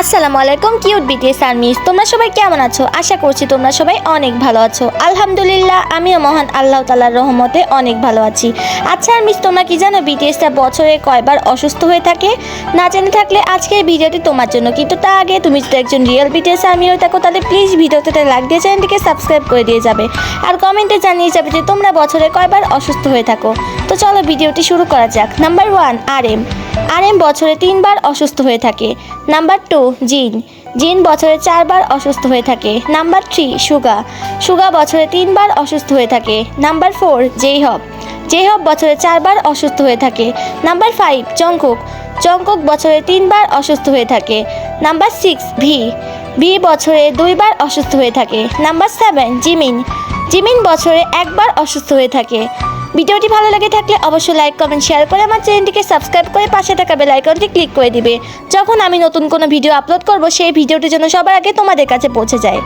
আসসালামু আলাইকুম, cute BTS আর miss তোমরা সবাই কেমন আছো? আশা করছি তোমরা সবাই অনেক ভালো আছো। আলহামদুলিল্লাহ, আমিও মহান আল্লাহ তালার রহমতে অনেক ভালো আছি। আচ্ছা আর মিস তোমরা কি জানো বিটিএসটা বছরে কয়বার অসুস্থ হয়ে থাকে? না জেনে থাকলে আজকের ভিডিওটি তোমার জন্য, কিন্তু তা আগে তুমি যদি একজন রিয়েল বিটিএস আর্মি হয়ে থাকো, তাহলে প্লিজ ভিডিওতে লাইক দিয়ে চ্যানেলটিকে সাবস্ক্রাইব করে দিয়ে যাবে। আর কমেন্টে জানিয়ে যাবে যে তোমরা বছরে কয়বার অসুস্থ হয়ে থাকো। তো চলো ভিডিওটি শুরু করা যাক। Number one R M R M বছরে তিনবার অসুস্থ হয়ে থাকে। নাম্বার টু, জিন। জিন বছরে চারবার অসুস্থ হয়ে থাকে। নাম্বার থ্রি, সুগা। সুগা বছরে তিনবার অসুস্থ হয়ে থাকে। Number four, জেইহব। জেইহব বছরে চারবার অসুস্থ হয়ে থাকে। Number five, Jungkook. জংকুক বছরে তিনবার অসুস্থ হয়ে থাকে। Number six, V. ভি বছরে দুইবার অসুস্থ হয়ে থাকে। Number seven, Jimin. জিমিন বছরে একবার অসুস্থ হয়ে থাকে। ভিডিওটি ভালো লাগে থাকলে অবশ্যই লাইক কমেন্ট শেয়ার করে আমার চ্যানেলটিকে সাবস্ক্রাইব করে পাশে থাকা বেল আইকনটি ক্লিক করে দিবে। যখন আমি নতুন কোনো ভিডিও আপলোড করব, সেই ভিডিওটি যেন সবার আগে তোমাদের কাছে পৌঁছে যায়।